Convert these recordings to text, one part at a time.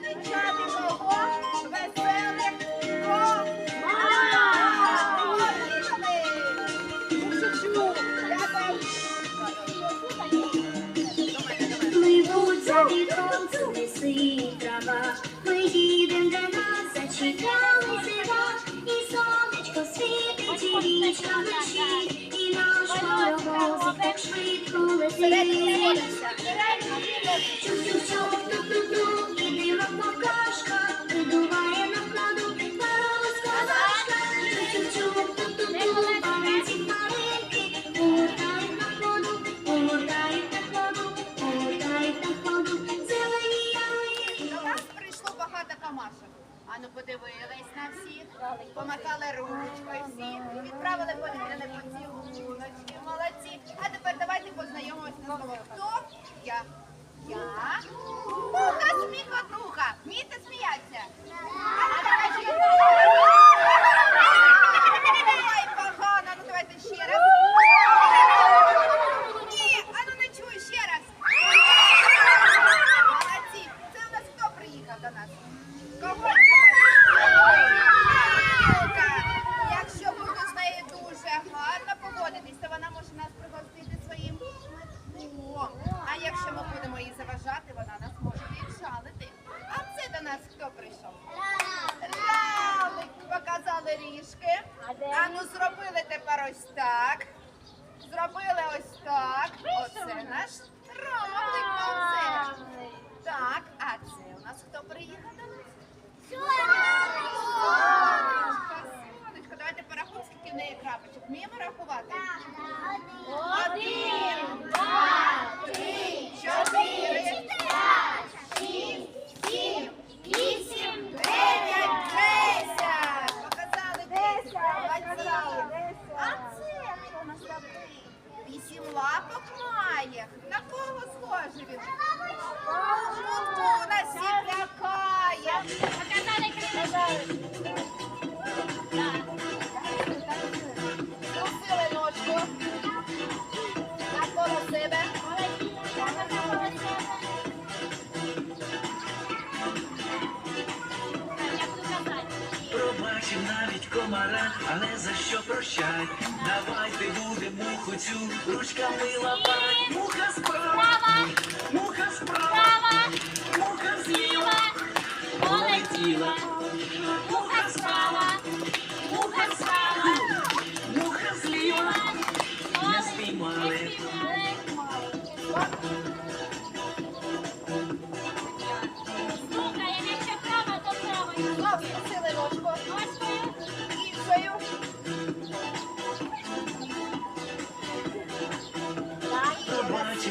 зустрічати кого? Веселих! Дякую! Пливуться вітром ліси трава, ми їдем, де нас зачекали зима, і сонечко світить, і вночі, і наш швидко летить. Hola. А ну зробили тепер ось так. Зробили ось так. Оце наш равлик повзе. Так, а це у нас хто приїхав до нас? Сонечко, сонечко. Давайте порахуємо, скільки в неї крапочок. Вміємо рахувати? Один, два, лапок має. На кого схожий він? Жутку на сіпляка. Показали комара, але за що прощай? Давайте будемо муху цю ручками лапать. Муха справа, муха справа, муха зліва, полетіла. Муха справа, муха справа, муха зліва, не спіймали.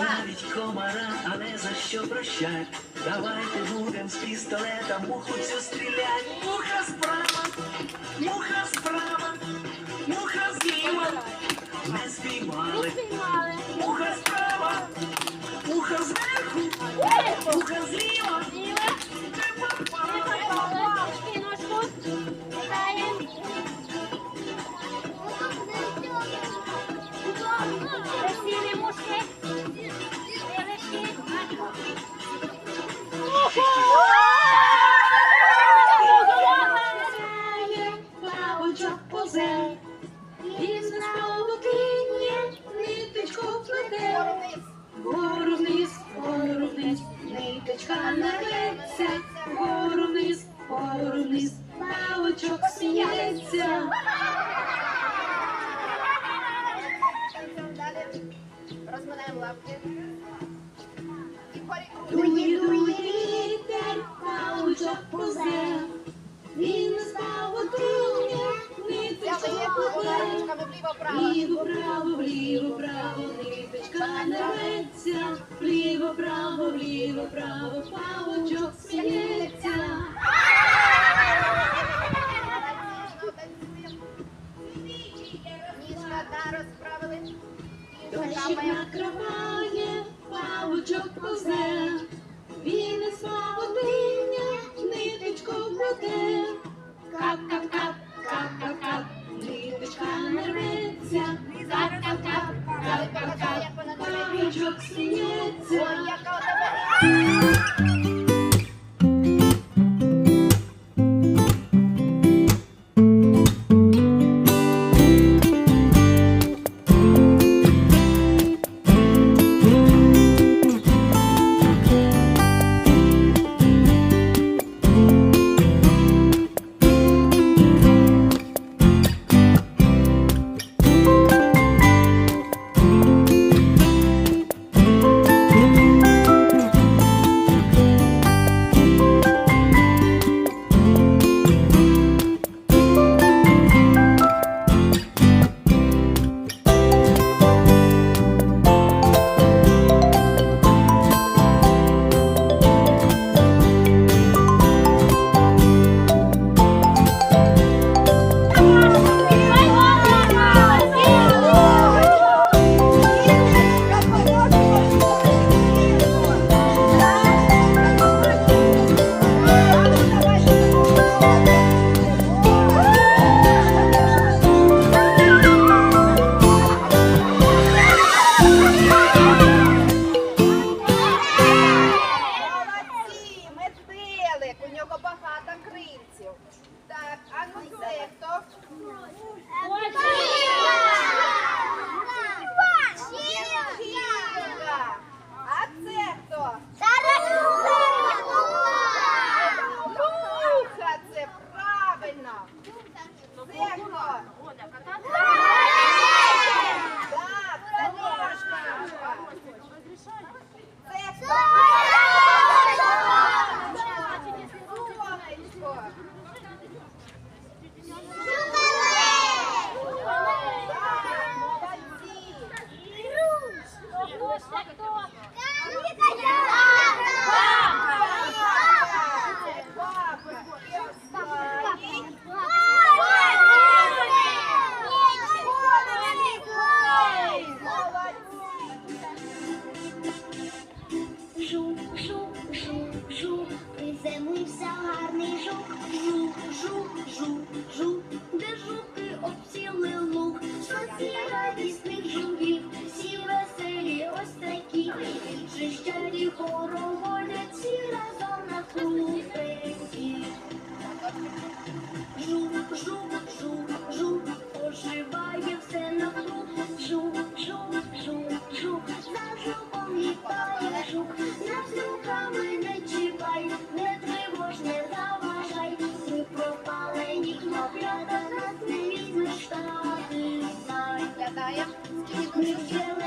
Навіть комара, але за що прощать. Давайте будем з пістолета муху цю стрілять. Муха справа, муха справа, муха зліва, не спіймали. Муха справа, муха зверху, муха зліва, Розминаємо лапки. І хорі Дує, дує вітер, плавочок позе, він ниточку Взяли плете. ручками вліво-право. Вліво, право, вліво, право, ниточка не рветься, вліво, право, вліво, право, павочок сміється. Дощик накриває, павочок повзе, він і павутиння Сонечко. these Give me your